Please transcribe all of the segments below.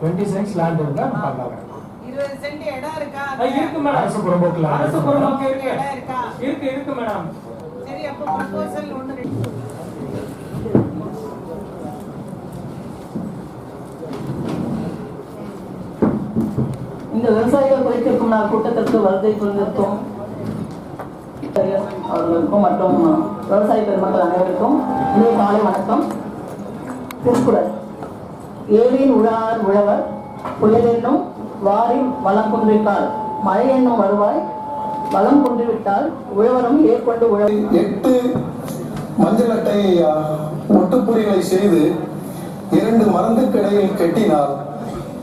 Twenty cents land இருந்தா பண்ணலாம் இருபது சென்ட் இடம் இருக்கா? இருக்கு மேடம் அரசு புறம்போக்கு இருக்கு. இடம் இருக்கா? இருக்கு இருக்கு மேடம் சரி அப்போ ப்ரொபோசல் ஒன்று ரெண்டு. இந்த விவசாயிகள் குறைத்திருக்கும் நாள் கூட்டத்திற்கு வருகை புரிந்திருக்கும் அவர்களுக்கும் மற்றும் விவசாய பெருமக்கள் அனைவருக்கும் இன்றைய காலை வணக்கம். திருக்குறள். ஏழின் உழார் உழவர் புயலென்னும் வாரின் வளம் குன்றிட்டால் மழை என்னும் வருவாய் வளம் குன்றிவிட்டால் உழவரும் ஏற்கொண்டு உழ எட்டு மஞ்சள் அட்டை ஆ, ஒட்டுப்புரிகளை செய்து இரண்டு மருந்துக்கிடையில் கட்டினால்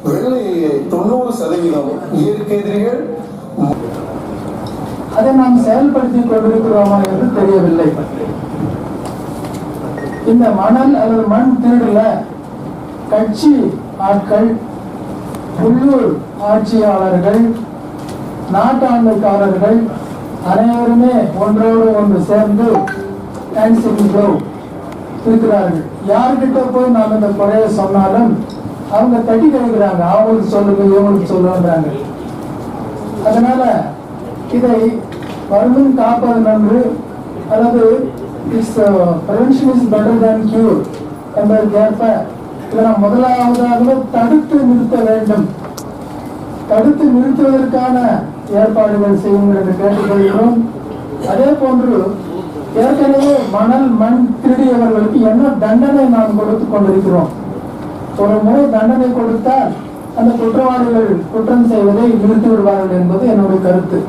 வெள்ளை தொண்ணூறு சதவீதம் இயற்கை எதிரிகள். அதை நாம் செயல்படுத்தி கொண்டிருக்கிறோமா என்று தெரியவில்லை. இந்த மணல் அல்லது மண் திருடுல கட்சி ஆட்கள் உள்ளூர் ஆட்சியாளர்கள் நாட்டாண்டுக்காரர்கள் அனைவருமே ஒன்றோடு ஒன்று சேர்ந்து ஹேண்ட்ஸிங் இருக்கிறார்கள். யார்கிட்ட போய் நாம் இந்த குறைய சொன்னாலும் அவங்க தட்டி கழிக்கிறாங்க அவங்களுக்கு சொல்லுங்க இவங்களுக்கு சொல்லுன்றாங்க அதனால இதை வருமுன் காப்பது நன்று. அல்லது is prevention is better than cure என்பதற்கேற்ப இதனை முதலாவதாக தடுத்து நிறுத்த வேண்டும். தடுத்து நிறுத்துவதற்கான ஏற்பாடுகள் செய்யுங்கள் என்று கேட்டுக்கொள்கிறோம். அதே போன்று ஏற்கனவே மணல் மண் திருடியவர்களுக்கு என்ன தண்டனை நாம் கொடுத்து கொண்டிருக்கிறோம்? ஒரு முறை தண்டனை கொடுத்தால் அந்த குற்றவாளிகள் குற்றம் செய்வதை நிறுத்தி விடுவார்கள் என்பது என்னுடைய கருத்து.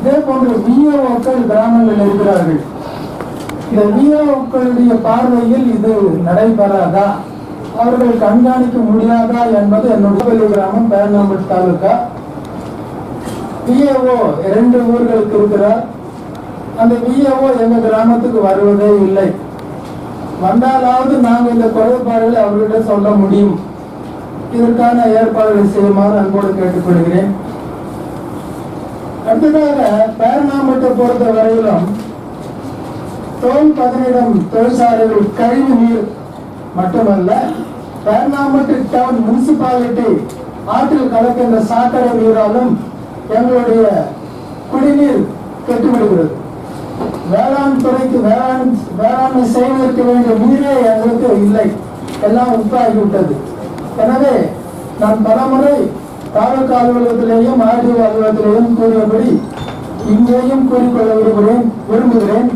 இதே போன்று விஓக்கள் கிராமங்களில் இருக்கிறார்கள். இந்த விஓக்களுடைய பார்வையில் இது நடைபெறாதா? அவர்கள் கண்காணிக்க முடியாதா என்பது என்னுடைய கிராமம் பேரணாம்பட்டு தாலுகா. விஏஓ இரண்டு ஊர்களுக்கு இருக்கிறார். அந்த விஏஓ எங்க கிராமத்துக்கு வருவதே இல்லை. வந்தாலாவது நாங்கள் இந்த குறைபாடுகளை அவர்கிட்ட சொல்ல முடியும். இதற்கான ஏற்பாடுகளை செய்யுமாறு அன்போடு கேட்டுக்கொள்கிறேன். அடுத்ததாக பேரணாம்பட்டை பொறுத்த வரையிலும் தோல் பதனிடம் தொழிற்சாலைகள் கழிவு நீர் மட்டுமல்ல பேரணாம்பட்டு டவுன் முனிசிபாலிட்டி ஆற்றில் கலக்கின்ற சாக்கடை நீராலும் எங்களுடைய குடிநீர் கெட்டுவிடுகிறது. வேளாண் துறைக்கு வேளாண் வேளாண்மை செய்வதற்கு வேண்டிய நீரே எங்களுக்கு இல்லை. எல்லாம் உப்பாகிவிட்டது எனவே நான் பலமுறை தாலுகா அலுவலகத்திலேயும் ஆர்டிஓ அலுவலகத்திலேயும் கூறியபடி இங்கேயும் கூறிக்கொள்ள விரும்புகிறேன் விரும்புகிறேன்.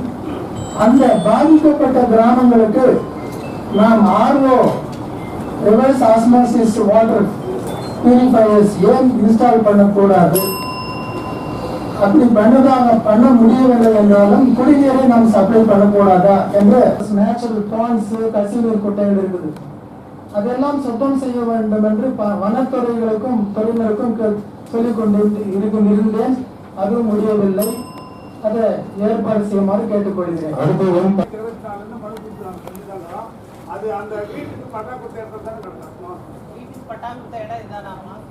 அந்த பாதிக்கப்பட்ட கிராமங்களுக்கு நாம் RO reverse osmosis water purifiers ஏன் இன்ஸ்டால் பண்ணக்கூடாது? அப்படி பண்ணதாக பண்ண முடியவில்லை என்றாலும் குடிநீரை நாம் சப்ளை பண்ணக்கூடாதா என்று நேச்சுரல் பாண்ட்ஸ் கசிநீர் குட்டைகள் இருக்குது. அதெல்லாம் சுத்தம் செய்ய வேண்டும் என்று ப- வனத்துறைகளுக்கும் துறையினருக்கும் சொல்லிக் கொண்டு இருக்கும் இருந்தேன். அதுவும் முடியவில்லை. அதை ஏற்பாடு செய்யுமாறு கேட்டுக்கொள்கிறேன். அது அந்த வீட்டுக்கு பட்டா கொடுத்த இடத்துல தானே வீட்டுக்கு இடம்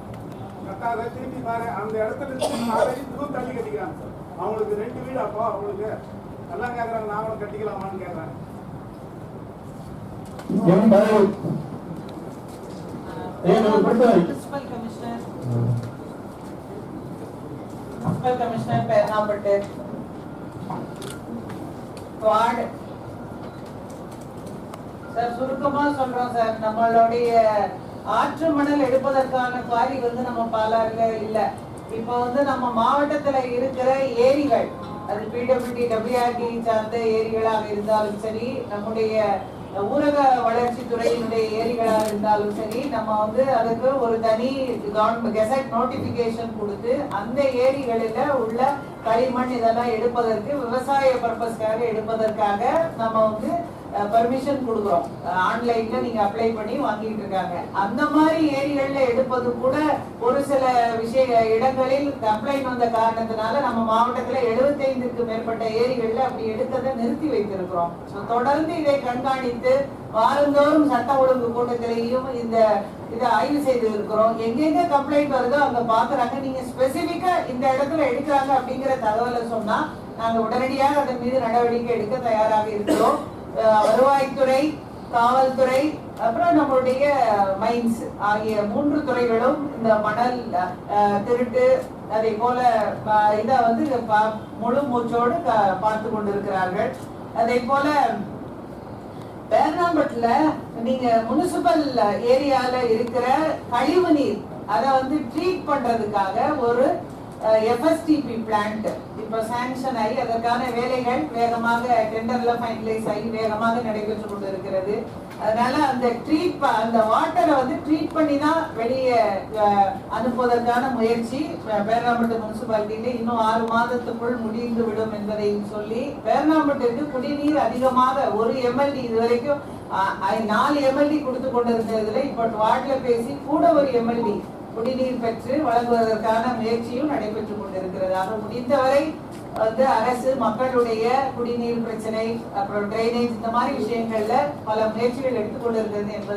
கட்டாத திருப்பி பாரு அந்த இடத்துல இருந்து நாளைக்கு தள்ளி கட்டிக்கிறாங்க. அவங்களுக்கு ரெண்டு வீடு அப்போ அவங்களுக்கு எல்லாம் கேட்குறாங்க நாங்களும் கட்டிக்கலாமான்னு கேட்குறாங்க municipal commissioner. Municipal commissioner sir சுருக்கமா சொல்றோம் சார். நம்மளுடைய ஆற்று மணல் எடுப்பதற்கான குவாரி வந்து நம்ம பாலாறுல இல்ல. இப்ப வந்து நம்ம மாவட்டத்துல இருக்கிற ஏரிகள் அது பிடபிள்யூடி டபிள்யூஆர்டி சார்ந்த ஏரிகளாக இருந்தாலும் சரி நம்முடைய ஊரக வளர்ச்சி துறையினுடைய ஏரிகளாக இருந்தாலும் சரி நம்ம வந்து அதுக்கு ஒரு தனி கவர்மெண்ட் கெசட் நோட்டிபிகேஷன் கொடுத்து அந்த ஏரிகளில உள்ள களிமண் இதெல்லாம் எடுப்பதற்கு விவசாய பர்பஸ்க்காக எடுப்பதற்காக நம்ம வந்து பர்மிஷன் கொடுக்குறோம். ஆன்லைன்ல நீங்க அப்ளை பண்ணி வாங்கிட்டு இருக்காங்க. அந்த மாதிரி ஏரிகள்ல எடுப்பது கூட ஒரு சில விஷய இடங்களில் கம்ப்ளைண்ட் வந்த காரணத்தினால நம்ம மாவட்டத்துல 75க்கு மேற்பட்ட ஏரிகள்ல அப்படி எடுத்ததை நிறுத்தி வைத்திருக்கிறோம். தொடர்ந்து இதை கண்காணித்து வாரந்தோறும் சட்ட ஒழுங்கு கூட்டத்திலேயும் இந்த இதை ஆய்வு செய்து இருக்கிறோம். எங்கெங்க கம்ப்ளைண்ட் வருதோ அங்க பாக்குறாங்க. நீங்க ஸ்பெசிபிக்கா இந்த இடத்துல எடுக்கிறாங்க அப்படிங்கிற தகவலை சொன்னா நாங்க உடனடியாக அதன் மீது நடவடிக்கை எடுக்க தயாராக இருக்கிறோம். வருவாய்த்துறை காவல்துறை அப்புறம் நம்மளுடைய மைன்ஸ் ஆகிய மூன்று துறைகளும் இந்த மணல் திருட்டு அதே போல இதை வந்து பா- முழு மூச்சோடு பார்த்து கொண்டிருக்கிறார்கள். அதே போல பேர்னாம்பட்டுல நீங்க முனிசிபல் ஏரியால இருக்கிற கழிவு நீர் அதை வந்து ட்ரீட் பண்றதுக்காக ஒரு எஃப்எஸ்டிபி பிளான்ட் இப்போ சாங்ஷன் ஆகி அதற்கான வேலைகள் வேகமாக டெண்டர்ல ஃபைனலைஸ் ஆகி வேகமாக நடைபெற்று கொண்டிருக்கிறது. அதனால அந்த ட்ரீட் அந்த வாட்டரை வந்து ட்ரீட் பண்ணி தான் வெளியே அனுப்புவதற்கான முயற்சி. பேரணாம்பட்டு முனிசிபாலிட்டியில இன்னும் ஆறு மாதத்துக்குள் முடிந்து விடும் என்பதை சொல்லி பேரணாம்பட்டுக்கு குடிநீர் அதிகமாக ஒரு எம்எல்டி இது வரைக்கும் நாலு எம்எல்டி கொடுத்து கொண்டிருந்ததுல இப்ப வார்டில் பேசி கூட ஒரு எம்எல்டி குடிநீர் பெற்று வழங்குவதற்கான முயற்சியும் நடைபெற்றுக் கொண்டிருக்கிறது. ஆக முடிந்தவரை வந்து அரசு மக்களுடைய குடிநீர் பிரச்சனை அப்புறம் டிரைனேஜ் இந்த மாதிரி விஷயங்கள்ல பல முயற்சிகள் எடுத்துக்கொண்டிருக்கிறது என்பது